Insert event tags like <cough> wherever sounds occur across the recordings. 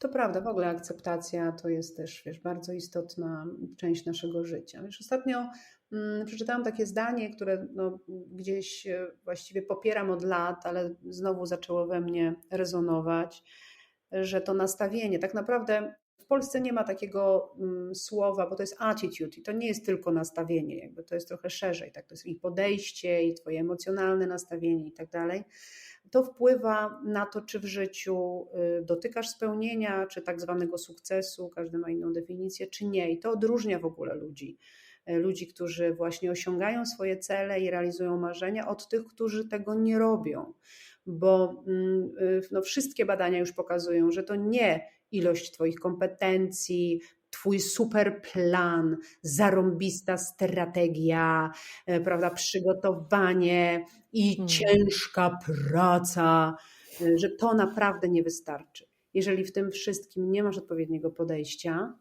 To prawda, w ogóle akceptacja to jest też, wiesz, bardzo istotna część naszego życia. Wiesz, ostatnio mm, przeczytałam takie zdanie, które no, gdzieś e, właściwie popieram od lat, ale znowu zaczęło we mnie rezonować, że to nastawienie, tak naprawdę w Polsce nie ma takiego mm, słowa, bo to jest attitude i to nie jest tylko nastawienie, jakby to jest trochę szerzej, tak? To jest i podejście, i twoje emocjonalne nastawienie i tak dalej to wpływa na to, czy w życiu y, dotykasz spełnienia, czy tak zwanego sukcesu, każdy ma inną definicję, czy nie. I to odróżnia w ogóle ludzi. Y, ludzi, którzy właśnie osiągają swoje cele i realizują marzenia, od tych, którzy tego nie robią. Bo mm, y, no, wszystkie badania już pokazują, że to nie ilość Twoich kompetencji, twój super plan, zarąbista strategia, e, prawda, przygotowanie i hmm. ciężka praca, e, że to naprawdę nie wystarczy. Jeżeli w tym wszystkim nie masz odpowiedniego podejścia,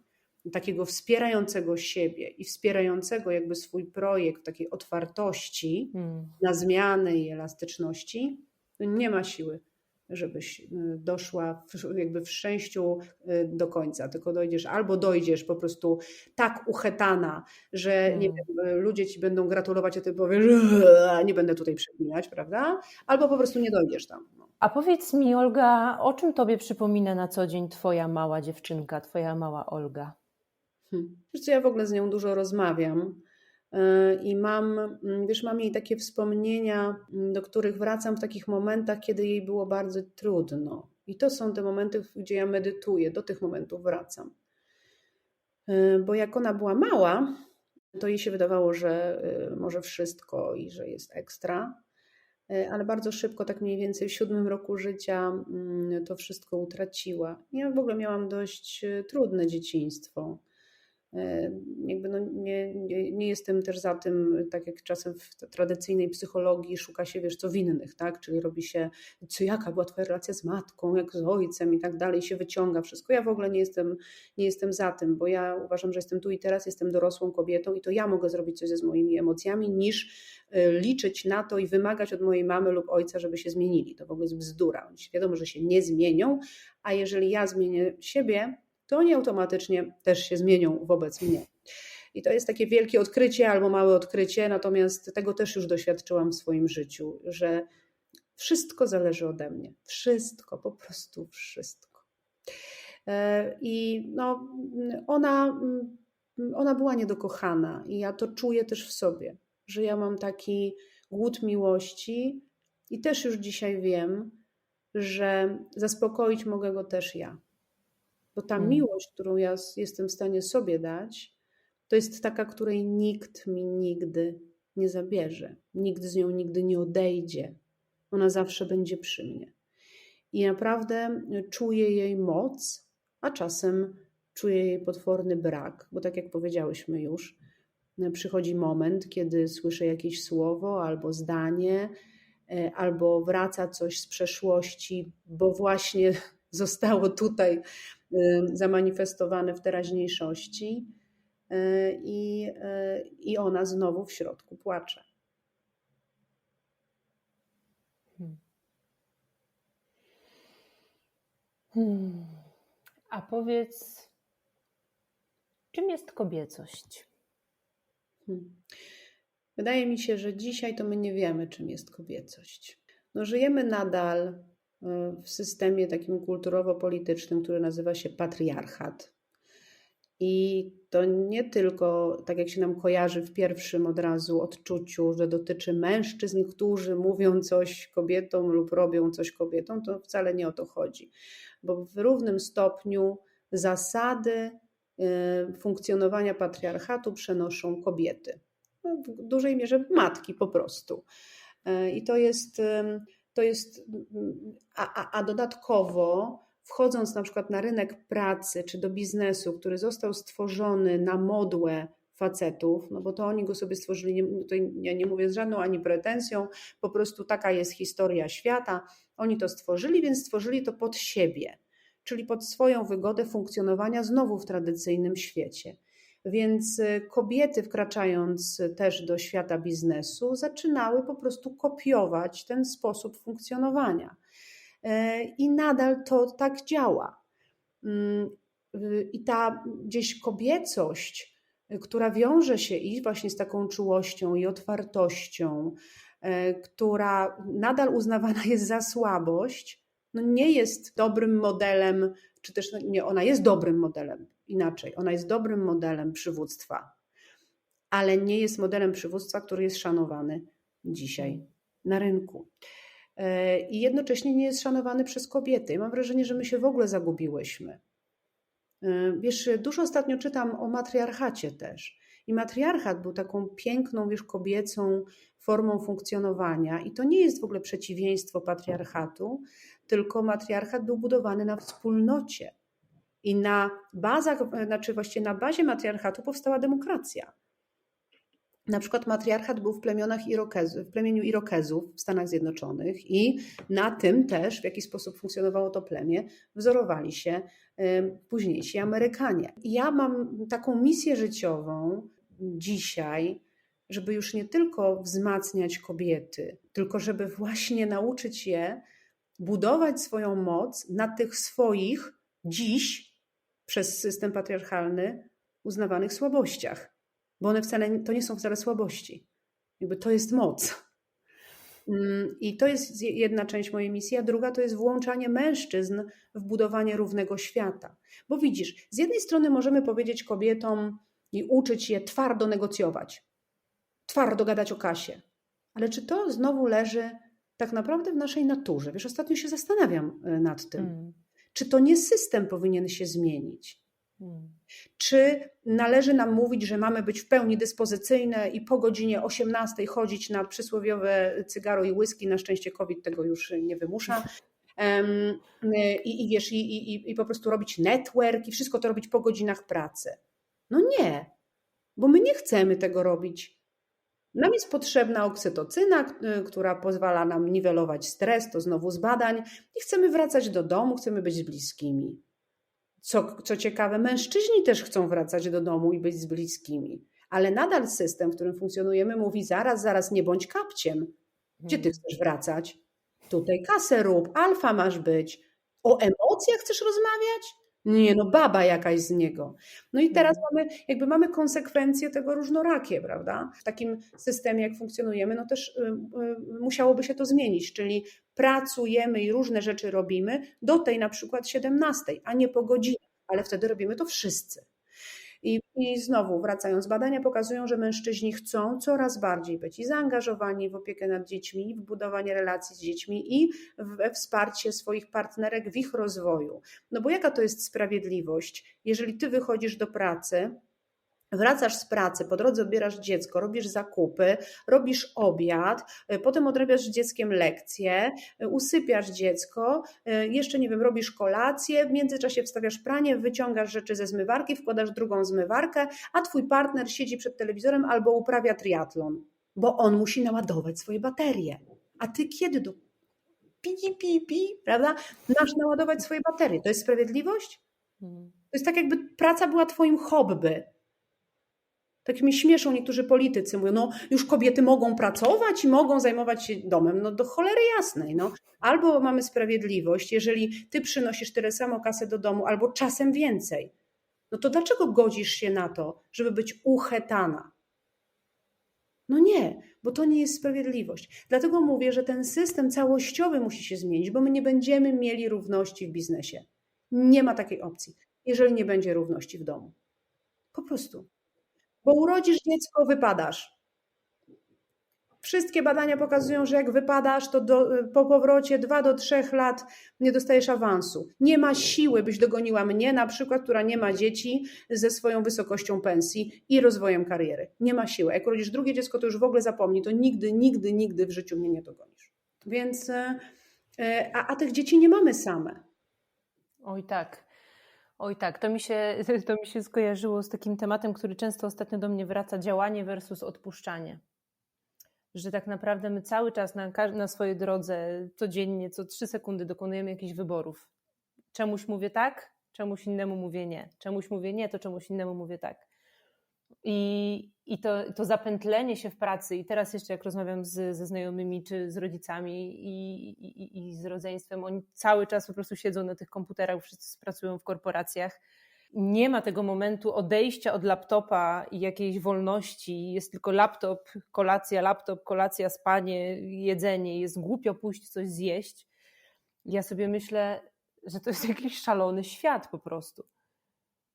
takiego wspierającego siebie i wspierającego jakby swój projekt, takiej otwartości hmm. na zmiany i elastyczności, nie ma siły żebyś y, doszła w, jakby w szczęściu y, do końca, tylko dojdziesz albo dojdziesz po prostu tak uchetana, że nie hmm. wiem, ludzie ci będą gratulować, a ty powiesz, nie będę tutaj przeklinać, prawda? Albo po prostu nie dojdziesz tam. No. A powiedz mi, Olga, o czym tobie przypomina na co dzień twoja mała dziewczynka, twoja mała Olga? Hmm. Wiesz co, ja w ogóle z nią dużo rozmawiam I mam, mm, wiesz, mam jej takie wspomnienia, mm, do których wracam w takich momentach, kiedy jej było bardzo trudno. I to są te momenty, gdzie ja medytuję, do tych momentów wracam. E, bo jak ona była mała, to jej się wydawało, że e, może wszystko i że jest ekstra, ale bardzo szybko, tak mniej więcej w siódmym roku życia, mm, to wszystko utraciła. Ja w ogóle miałam dość trudne dzieciństwo. E, jakby no nie, nie, nie, jestem też za tym, tak jak czasem w tradycyjnej psychologii szuka się, wiesz, co winnych, tak? Czyli robi się, co jaka była twoja relacja z matką, jak z ojcem i tak dalej, się wyciąga wszystko. Ja w ogóle nie jestem, nie jestem za tym, bo ja uważam, że jestem tu i teraz, jestem dorosłą kobietą i to ja mogę zrobić coś ze z moimi emocjami, niż e, liczyć na to i wymagać od mojej mamy lub ojca, żeby się zmienili. To w ogóle jest bzdura. Oni wiadomo, że się nie zmienią, a jeżeli ja zmienię siebie, to oni automatycznie też się zmienią wobec mnie. I to jest takie wielkie odkrycie albo małe odkrycie, natomiast tego też już doświadczyłam w swoim życiu, że wszystko zależy ode mnie. Wszystko, po prostu wszystko. E, I no, ona, ona była niedokochana, i ja to czuję też w sobie, że ja mam taki głód miłości, i też już dzisiaj wiem, że zaspokoić mogę go też ja. Bo ta mm. miłość, którą ja jestem w stanie sobie dać, to jest taka, której nikt mi nigdy nie zabierze. Nikt z nią nigdy nie odejdzie. Ona zawsze będzie przy mnie. I naprawdę czuję jej moc, a czasem czuję jej potworny brak, bo tak jak powiedziałyśmy już, przychodzi moment, kiedy słyszę jakieś słowo albo zdanie, e, albo wraca coś z przeszłości, bo właśnie <laughs> zostało tutaj zamanifestowane w teraźniejszości y, i, y, i ona znowu w środku płacze. Hmm. Hmm. A powiedz, czym jest kobiecość? Hmm. Wydaje mi się, że dzisiaj to my nie wiemy, czym jest kobiecość. No, żyjemy nadal w systemie takim kulturowo-politycznym, który nazywa się patriarchat. I to nie tylko, tak jak się nam kojarzy w pierwszym od razu odczuciu, że dotyczy mężczyzn, którzy mówią coś kobietom lub robią coś kobietom, to wcale nie o to chodzi. Bo w równym stopniu zasady y, funkcjonowania patriarchatu przenoszą kobiety. No, w dużej mierze matki po prostu. Y, I to jest to jest, a, a, a dodatkowo wchodząc na przykład na rynek pracy czy do biznesu, który został stworzony na modłę facetów, no bo to oni go sobie stworzyli, nie, ja nie mówię z żadną ani pretensją, po prostu taka jest historia świata. Oni to stworzyli, więc stworzyli to pod siebie, czyli pod swoją wygodę funkcjonowania znowu w tradycyjnym świecie. Więc y, kobiety, wkraczając też do świata biznesu, zaczynały po prostu kopiować ten sposób funkcjonowania. E, I nadal to tak działa. Mm, y, I ta gdzieś kobiecość, y, która wiąże się i właśnie z taką czułością i otwartością, y, która nadal uznawana jest za słabość, no nie jest dobrym modelem, czy też no nie, ona jest dobrym modelem, inaczej, ona jest dobrym modelem przywództwa, ale nie jest modelem przywództwa, który jest szanowany dzisiaj na rynku. I jednocześnie nie jest szanowany przez kobiety. Mam wrażenie, że my się w ogóle zagubiłyśmy. Wiesz, dużo ostatnio czytam o matriarchacie też. I matriarchat był taką piękną, wiesz, kobiecą formą funkcjonowania. I to nie jest w ogóle przeciwieństwo patriarchatu, tylko matriarchat był budowany na wspólnocie. I na bazach, znaczy właściwie na bazie matriarchatu powstała demokracja. Na przykład matriarchat był w plemionach Irokezów, w plemieniu Irokezów w Stanach Zjednoczonych i na tym też, w jaki sposób funkcjonowało to plemię, wzorowali się późniejsi Amerykanie. Ja mam taką misję życiową dzisiaj, żeby już nie tylko wzmacniać kobiety, tylko żeby właśnie nauczyć je budować swoją moc na tych swoich dziś przez system patriarchalny uznawanych słabościach bo one wcale to nie są wcale słabości. Jakby to jest moc. Mm, I to jest jedna część mojej misji, a druga to jest włączanie mężczyzn w budowanie równego świata. Bo widzisz, z jednej strony możemy powiedzieć kobietom i uczyć je twardo negocjować, twardo gadać o kasie, ale czy to znowu leży tak naprawdę w naszej naturze? Wiesz, ostatnio się zastanawiam e, nad tym. Hmm. Czy to nie system powinien się zmienić? Czy należy nam mówić, że mamy być w pełni dyspozycyjne i po godzinie 18 chodzić na przysłowiowe cygaro i whisky? Na szczęście COVID tego już nie wymusza. I, i wiesz, i, i, i po prostu robić network i wszystko to robić po godzinach pracy. No nie, bo my nie chcemy tego robić. Nam jest potrzebna oksytocyna, która pozwala nam niwelować stres, to znowu z badań, i chcemy wracać do domu, chcemy być z bliskimi. Co, co ciekawe, mężczyźni też chcą wracać do domu i być z bliskimi, ale nadal system, w którym funkcjonujemy, mówi: zaraz, zaraz, nie bądź kapciem. Gdzie ty chcesz wracać? Tutaj kasę rób, alfa masz być. O emocjach chcesz rozmawiać? Nie, no baba jakaś z niego. No i teraz mhm. mamy, jakby mamy konsekwencje tego różnorakie, prawda? W takim systemie, jak funkcjonujemy, no też y, y, musiałoby się to zmienić, czyli pracujemy i różne rzeczy robimy do tej na przykład 17, a nie po godzinie, ale wtedy robimy to wszyscy. I, I znowu, wracając, badania pokazują, że mężczyźni chcą coraz bardziej być i zaangażowani w opiekę nad dziećmi, w budowanie relacji z dziećmi i we wsparcie swoich partnerek w ich rozwoju. No bo jaka to jest sprawiedliwość, jeżeli ty wychodzisz do pracy, Wracasz z pracy, po drodze odbierasz dziecko, robisz zakupy, robisz obiad, y, potem odrabiasz z dzieckiem lekcje, y, usypiasz dziecko, y, jeszcze nie wiem, robisz kolację, w międzyczasie wstawiasz pranie, wyciągasz rzeczy ze zmywarki, wkładasz drugą zmywarkę, a twój partner siedzi przed telewizorem albo uprawia triatlon, bo on musi naładować swoje baterie. A ty kiedy do pi, pi, pi, prawda? Masz naładować swoje baterie. To jest sprawiedliwość? Hmm. To jest tak, jakby praca była twoim hobby tak mnie śmieszą niektórzy politycy, mówią, no już kobiety mogą pracować i mogą zajmować się domem. No do cholery jasnej. No. Albo mamy sprawiedliwość, jeżeli ty przynosisz tyle samo kasę do domu, albo czasem więcej. No to dlaczego godzisz się na to, żeby być uchetana? No nie, bo to nie jest sprawiedliwość. Dlatego mówię, że ten system całościowy musi się zmienić, bo my nie będziemy mieli równości w biznesie. Nie ma takiej opcji, jeżeli nie będzie równości w domu. Po prostu bo urodzisz dziecko, wypadasz. Wszystkie badania pokazują, że jak wypadasz, to do, po powrocie 2 do 3 lat nie dostajesz awansu. Nie ma siły, byś dogoniła mnie, na przykład, która nie ma dzieci ze swoją wysokością pensji i rozwojem kariery. Nie ma siły. Jak urodzisz drugie dziecko, to już w ogóle zapomnij, to nigdy, nigdy, nigdy w życiu mnie nie dogonisz. Więc, e, e, a, a tych dzieci nie mamy same. Oj tak. Oj tak, to mi, się, <laughs> to mi się skojarzyło z takim tematem, który często ostatnio do mnie wraca, działanie versus odpuszczanie. Że tak naprawdę my cały czas na, na swojej drodze, codziennie, co trzy sekundy dokonujemy jakichś wyborów. Czemuś mówię tak, czemuś innemu mówię nie. Czemuś mówię nie, to czemuś innemu mówię tak. I, i to, to zapętlenie się w pracy, i teraz jeszcze jak rozmawiam z, ze znajomymi czy z rodzicami i, i, i z rodzeństwem, oni cały czas po prostu siedzą na tych komputerach, wszyscy pracują w korporacjach. Nie ma tego momentu odejścia od laptopa i jakiejś wolności. Jest tylko laptop, kolacja, laptop, kolacja, spanie, jedzenie. Jest głupio pójść coś zjeść. Ja sobie myślę, że to jest <laughs> jakiś szalony świat po prostu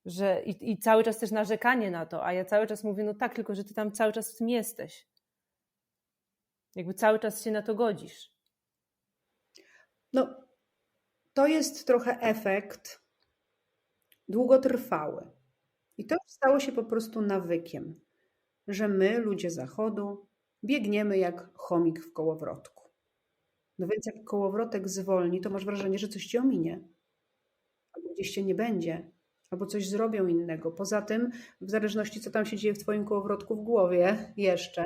że i, i, cały czas też narzekanie na to, a ja cały czas mówię, no tak, tylko że ty tam cały czas w tym jesteś. Jakby cały czas się na to godzisz. No, to jest trochę efekt długotrwały. I to stało się po prostu nawykiem, że my, ludzie Zachodu, biegniemy jak chomik w kołowrotku. No więc jak kołowrotek zwolni, to masz wrażenie, że coś ci ominie. Albo gdzieś cię nie będzie albo coś zrobią innego. Poza tym, w zależności co tam się dzieje w Twoim kołowrotku w głowie jeszcze,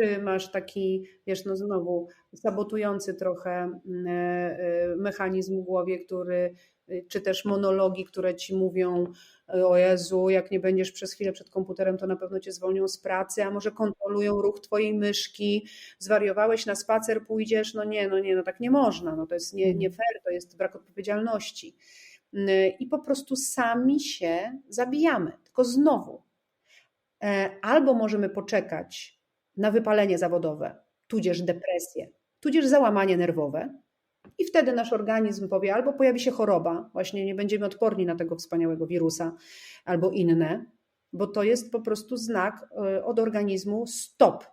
czy masz taki, wiesz, no znowu sabotujący trochę mm, e, e, mechanizm w głowie, który, y, czy też monologi, które ci mówią, o Jezu, jak nie będziesz przez chwilę przed komputerem, to na pewno cię zwolnią z pracy, a może kontrolują ruch twojej myszki, zwariowałeś na spacer, pójdziesz, no nie, no nie, no tak nie można, no to jest nie, nie fair, to jest brak odpowiedzialności i po prostu sami się zabijamy. Tylko znowu, e, albo możemy poczekać na wypalenie zawodowe, tudzież depresję, tudzież załamanie nerwowe, i wtedy nasz organizm powie, albo pojawi się choroba, właśnie nie będziemy odporni na tego wspaniałego wirusa, albo inne, bo to jest po prostu znak e, od organizmu: stop,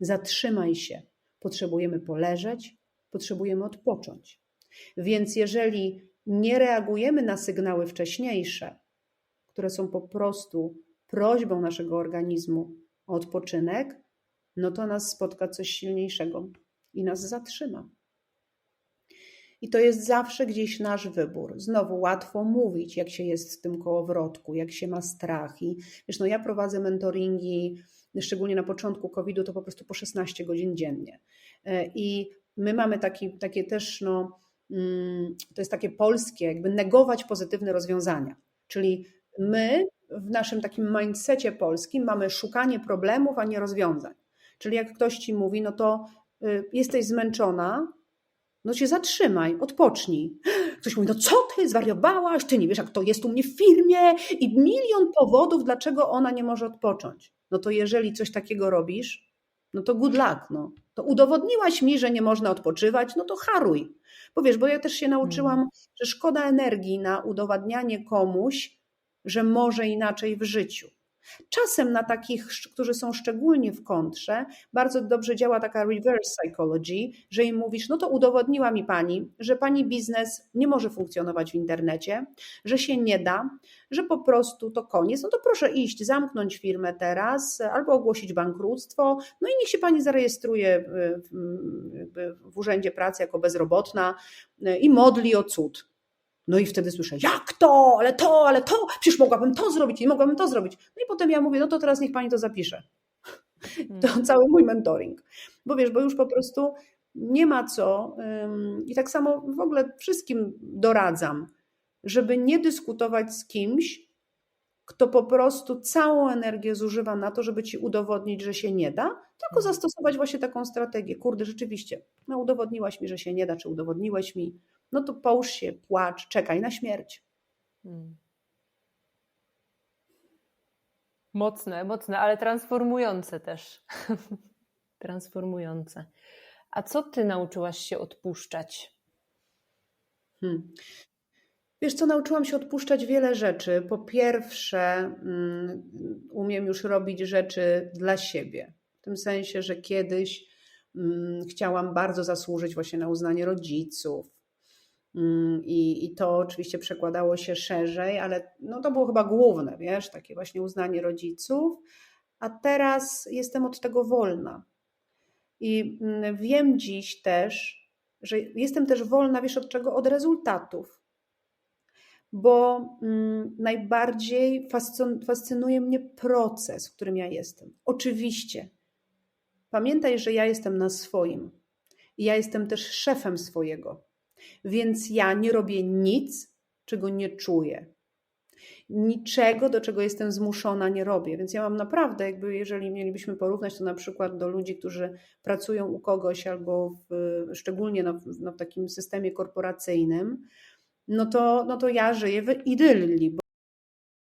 zatrzymaj się. Potrzebujemy poleżeć, potrzebujemy odpocząć. Więc jeżeli nie reagujemy na sygnały wcześniejsze, które są po prostu prośbą naszego organizmu o odpoczynek, no to nas spotka coś silniejszego i nas zatrzyma. I to jest zawsze gdzieś nasz wybór. Znowu łatwo mówić, jak się jest w tym kołowrotku, jak się ma strach. I wiesz, no ja prowadzę mentoringi, szczególnie na początku COVID-u, to po prostu po 16 godzin dziennie. E, I my mamy taki, takie też, no, to jest takie polskie, jakby negować pozytywne rozwiązania. Czyli my w naszym takim mindsetie polskim mamy szukanie problemów, a nie rozwiązań. Czyli jak ktoś ci mówi, no to y, jesteś zmęczona, no się zatrzymaj, odpocznij. Ktoś mówi, no co ty, zwariowałaś, ty nie wiesz, jak to jest u mnie w firmie i milion powodów, dlaczego ona nie może odpocząć. No to jeżeli coś takiego robisz, no to good luck, no. To udowodniłaś mi, że nie można odpoczywać, no to haruj. Bo wiesz, bo ja też się nauczyłam, mm. że szkoda energii na udowadnianie komuś, że może inaczej w życiu. Czasem na takich, którzy są szczególnie w kontrze, bardzo dobrze działa taka reverse psychology, że im mówisz, no to udowodniła mi pani, że pani biznes nie może funkcjonować w internecie, że się nie da, że po prostu to koniec. No to proszę iść, zamknąć firmę teraz albo ogłosić bankructwo, no i niech się pani zarejestruje w, w Urzędzie Pracy jako bezrobotna i modli o cud. No i wtedy słyszę, jak to, ale to, ale to, przecież mogłabym to zrobić i mogłabym to zrobić. No i potem ja mówię, no to teraz niech pani to zapisze. To hmm. cały mój mentoring. Bo wiesz, bo już po prostu nie ma co. I tak samo w ogóle wszystkim doradzam, żeby nie dyskutować z kimś, kto po prostu całą energię zużywa na to, żeby ci udowodnić, że się nie da, tylko hmm. zastosować właśnie taką strategię. Kurde, rzeczywiście, no udowodniłaś mi, że się nie da, czy udowodniłeś mi, no to połóż się, płacz, czekaj na śmierć. Hmm. Mocne, mocne, ale transformujące też. <laughs> transformujące. A co ty nauczyłaś się odpuszczać? Hmm. Wiesz co, nauczyłam się odpuszczać wiele rzeczy. Po pierwsze, mm, umiem już robić rzeczy dla siebie. W tym sensie, że kiedyś mm, chciałam bardzo zasłużyć właśnie na uznanie rodziców, I, I to oczywiście przekładało się szerzej, ale no to było chyba główne, wiesz, takie właśnie uznanie rodziców. A teraz jestem od tego wolna. I mm, wiem dziś też, że jestem też wolna, wiesz od czego? Od rezultatów. Bo mm, najbardziej fascynuje mnie proces, w którym ja jestem. Oczywiście. Pamiętaj, że ja jestem na swoim. I ja jestem też szefem swojego więc ja nie robię nic, czego nie czuję. niczego, do czego jestem zmuszona, nie robię. Więc ja mam naprawdę, jakby jeżeli mielibyśmy porównać to na przykład do ludzi, którzy pracują u kogoś albo w, szczególnie na, na takim systemie korporacyjnym, no to, no to ja żyję w idylli,